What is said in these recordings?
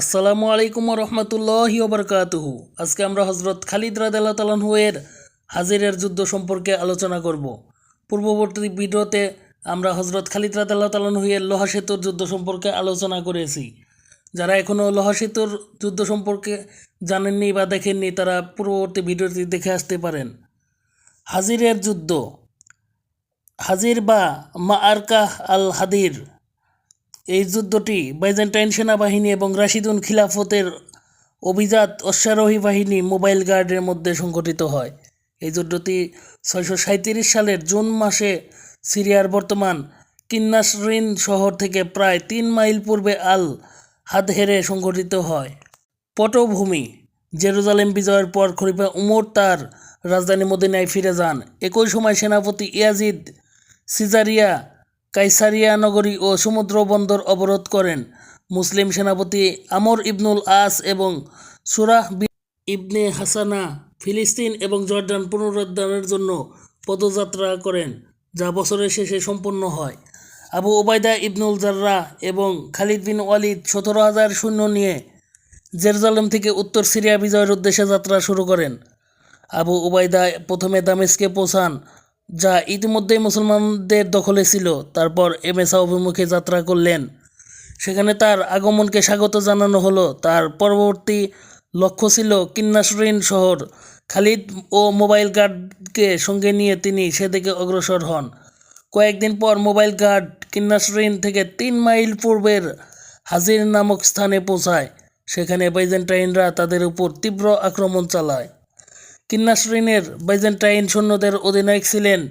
আসসালামু আলাইকুম রহমতুল্লাহ ওবরকাতুহু আজকে আমরা হজরত খালিদ রাদাল্লাহ তালাহুয়ের হাজিরের যুদ্ধ সম্পর্কে আলোচনা করব। পূর্ববর্তী ভিডিওতে আমরা হজরত খালিদ রাদাল্লাহ তালাহুয়ের লোহা সেতুর যুদ্ধ সম্পর্কে আলোচনা করেছি। যারা এখনও লোহা সেতুর যুদ্ধ সম্পর্কে জানেননি বা দেখেননি, তারা পূর্ববর্তী ভিডিওটি দেখে আসতে পারেন। হাজিরের যুদ্ধ। হাজির বা মা আরকাহ আল হাদির এই যুদ্ধটি বাইজেন্টাইন সেনাবাহিনী এবং রাশিদুন খিলাফতের অভিজাত অশ্বারোহী বাহিনী মোবাইল গার্ডের মধ্যে সংঘটিত হয়। এই যুদ্ধটি ছয়শো সালের জুন মাসে সিরিয়ার বর্তমান কিন্নাসরিন শহর থেকে প্রায় তিন মাইল পূর্বে আল হাদহেরে সংঘটিত হয়। পটভূমি জেরুজালেম বিজয়ের পর খলিফা উমর তার রাজধানী মদিনায় ফিরে যান। একই সময় সেনাপতি ইয়াজিদ সিজারিয়া কাইসারিয়া নগরী ও সমুদ্র বন্দর অবরোধ করেন। মুসলিম সেনাপতি আমর ইবনুল আস এবং সুরাহ ইবনে হাসানা ফিলিস্তিন এবং জর্ডান পুনরুদ্ধারের জন্য পদযাত্রা করেন, যা বছরের শেষে সম্পন্ন হয়। আবু ওবায়দা ইবনুল জাররা এবং খালিদ বিন ওয়ালিদ সতেরো হাজার সৈন্য নিয়ে জেরুজালেম থেকে উত্তর সিরিয়া বিজয়ের উদ্দেশ্যে যাত্রা শুরু করেন। আবু ওবায়দা প্রথমে দামেস্কে পৌঁছান যা ইতিমধ্যেই মুসলমানদের দখলে ছিল, তারপর এমেসা অভিমুখে যাত্রা করলেন। সেখানে তার আগমনকে স্বাগত জানানো হলো। তার পরবর্তী লক্ষ্য ছিল কিন্নাসরিন শহর। খালিদ ও মোবাইল গার্ডকে সঙ্গে নিয়ে তিনি সেদিকে অগ্রসর হন। কয়েকদিন পর মোবাইল গার্ড কিন্নাসরিন থেকে তিন মাইল পূর্বের হাজির নামক স্থানে পৌঁছায়। সেখানে বাইজেন্টাইনরা তাদের উপর তীব্র আক্রমণ চালায়। কিন্নাসরিনের বাইজেন্টাইন সৈন্যদের অধিনায়ক ছিলেন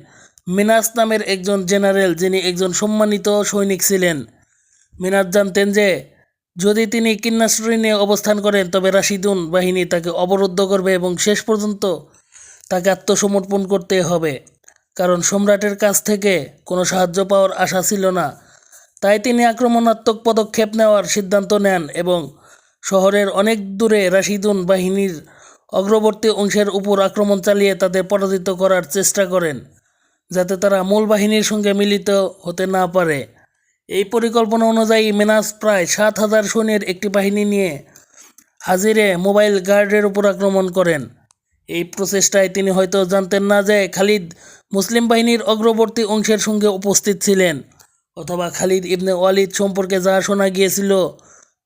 মিনাস নামের একজন জেনারেল যিনি একজন সম্মানিত সৈনিক ছিলেন। মিনাস জানতেন যে, যদি তিনি কিন্নাসরিনে অবস্থান করেন, তবে রাশিদুন বাহিনী তাকে অবরুদ্ধ করবে এবং শেষ পর্যন্ত তাকে আত্মসমর্পণ করতে হবে। কারণ সম্রাটের কাছ থেকে কোনো সাহায্য পাওয়ার আশা ছিল না। তাই তিনি আক্রমণাত্মক পদক্ষেপ নেওয়ার সিদ্ধান্ত নেন এবং শহরের অনেক দূরে রাশিদুন বাহিনীর অগ্রবর্তী অংশের উপর আক্রমণ চালিয়ে তাদের পরাজিত করার চেষ্টা করেন, যাতে তারা মূল বাহিনীর সঙ্গে মিলিত হতে না পারে। এই পরিকল্পনা অনুযায়ী মেনাস প্রায় সাত হাজার সৈন্যের একটি বাহিনী নিয়ে হাজিরে মোবাইল গার্ডের উপর আক্রমণ করেন। এই প্রচেষ্টায় তিনি হয়তো জানতেন না যে খালিদ মুসলিম বাহিনীর অগ্রবর্তী অংশের সঙ্গে উপস্থিত ছিলেন, অথবা খালিদ ইবনে ওয়ালিদ সম্পর্কে যা শোনা গিয়েছিল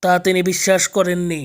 তা তিনি বিশ্বাস করেননি।